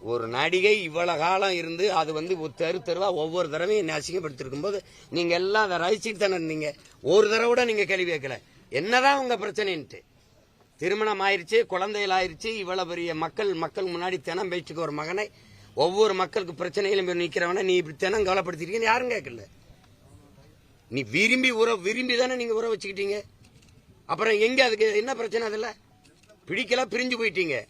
ஒரு நடிகை இவ்வளவு காலம் இருந்து அது வந்து தெரு தெருவா ஒவ்வொரு தடவையும் அசிங்கப்படுத்திருக்கும் போது நீங்க எல்லாம் அதை ரசிச்சுட்டு தானே இருந்தீங்க. ஒரு தடவை கூட நீங்க கேள்வி கேட்கல. என்னதான் உங்க பிரச்சனைன்ட்டு. திருமணம் ஆயிருச்சு குழந்தைகள் ஆயிருச்சு இவ்வளவு பெரிய மக்கள் மக்கள் முன்னாடி தினம் பேச்சுக்கு ஒரு மகனை ஒவ்வொரு மக்களுக்கு பிரச்சனையிலும் நிக்கிறவன நீ இப்படி தினம் கவலைப்படுத்திருக்கீங்கன்னு யாரும் கேட்கல. நீ விரும்பி உற விரும்பி தானே நீங்க உற வச்சுக்கிட்டீங்க. அப்புறம் எங்க அதுக்கு என்ன பிரச்சனை அதில்? பிடிக்கல பிரிஞ்சு போயிட்டீங்க.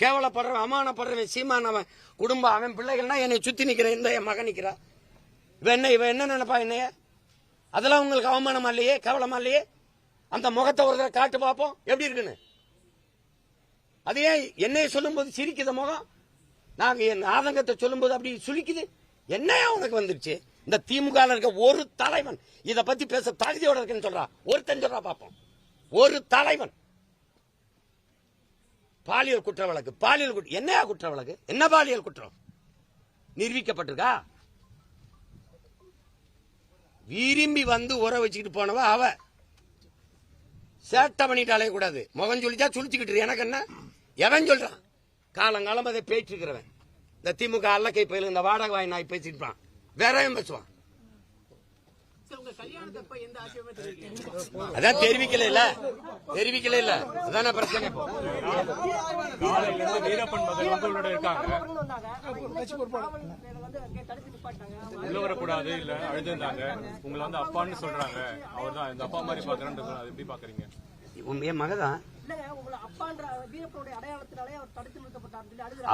கேவலப்படுறவன் அவமானப்படுறவன் சீமானவன் குடும்பம் அவன் பிள்ளைகள்னா என்னை சுத்தி நிற்கிறேன் இந்த என் மகன் நிக்கிறா இவன் என்ன இவன் என்ன நினைப்பா என்னைய? அதெல்லாம் உங்களுக்கு அவமானமா இல்லையே? கேவலமா இல்லையே? அந்த முகத்தை ஒரு தடவை காட்டு பார்ப்போம். எப்படி இருக்குன்னு? அது ஏன் என்னைய சொல்லும்போது சிரிக்குது முகம்? நாங்கள் என் ஆதங்கத்தை சொல்லும்போது அப்படி சுழிக்குது என்னையா உனக்கு வந்துருச்சு? இந்த திமுக இருக்க ஒரு தலைவன் இதை பத்தி பேச தகுதியோட இருக்குன்னு சொல்றா. ஒருத்தன் சொல்றா பார்ப்போம். ஒரு தலைவன். பாலியல் குற்ற வழக்கு பாலியல் என்னையா குற்ற வழக்கு என்ன பாலியல் குற்றம்? நிரூபிக்கப்பட்டிருக்கா? விரும்பி வந்து உற வச்சுக்கிட்டு போனவ அவ. சேட்டை பண்ணிட்டு அலையக்கூடாது முகம் சொல்லிச்சா சுழிச்சுக்கிட்டு எனக்கு என்ன? எவன் சொல்றான்? காலங்காலம் அதை பேச்சு இருக்கிறவன் இந்த திமுக அல்லக்கை பயில இந்த வாடகை வாய் நாய் பேசிட்டு இருப்பான். வேற பேசுவான்? அதான் தெரிவிக்கல இல்ல. தெரிவிக்கல இல்ல. அதான பிரச்சனை இப்போ காலையில இருந்து வீரப்பன் வந்து உங்களோட இருக்காங்க உள்ள வரக்கூடாது இல்ல அழுதுருந்தாங்க. உங்களை வந்து அப்பான்னு சொல்றாங்க. அவர் தான் இந்த அப்பா மாதிரி பாக்குறேன்னு அது எப்படி பாக்குறீங்க உன் என் மகதான்.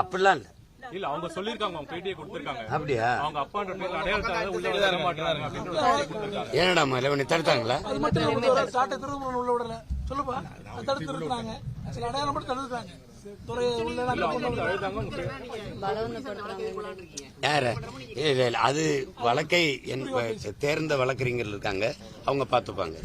அப்படிலாம் இல்ல. இல்ல அவங்க சொல்லிருக்காங்க அவங்க பேட்டியை கொடுத்திருக்காங்க. அப்படியா? அவங்க அப்பான்ற பேர்ல அடையாளத்தால உள்ள வர மாட்டாங்க ஏனடா தடுத்தாங்களா? அது மட்டும் இல்ல, ஒரு சாட்டை திரும்ப உள்ள விடல. சொல்லுப்பா தடுத்து நிறுத்துறாங்க சில அடையாளம் மட்டும் தடுத்துறாங்க உள்ள அது வழக்கை என் தேர்ந்த வழக்கறிஞர்கள் இருக்காங்க. அவங்க பாத்துப்பாங்க.